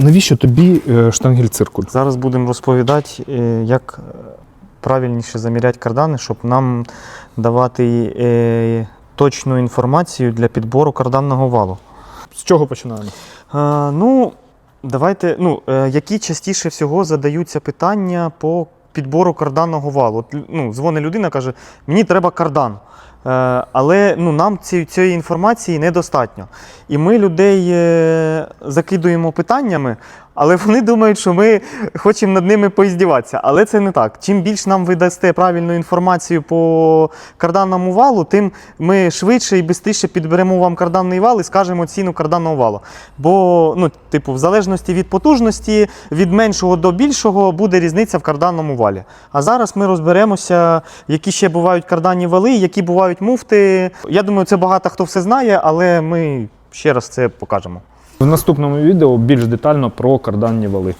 Навіщо тобі е, штангель-циркуль? Зараз будемо розповідати, е, як правильніше заміряти кардани, щоб нам давати е, точну інформацію для підбору карданного валу. З чого починаємо? Е, ну, давайте, ну, які частіше всього задаються питання по підбору карданного валу. От, ну, дзвонить людина, каже, мені треба кардан. Е, але ну, нам ці, цієї інформації недостатньо. І ми людей е, закидуємо питаннями, але вони думають, що ми хочемо над ними поіздіватися. Але це не так. Чим більш нам ви дасте правильну інформацію по карданному валу, тим ми швидше і швидше підберемо вам карданний вал і скажемо ціну карданного валу. Бо, ну, типу, в залежності від потужності, від меншого до більшого буде різниця в карданному валі. А зараз ми розберемося, які ще бувають карданні вали, які бувають муфти. Я думаю, це багато хто все знає, але ми ще раз це покажемо. В наступному відео більш детально про карданні вали.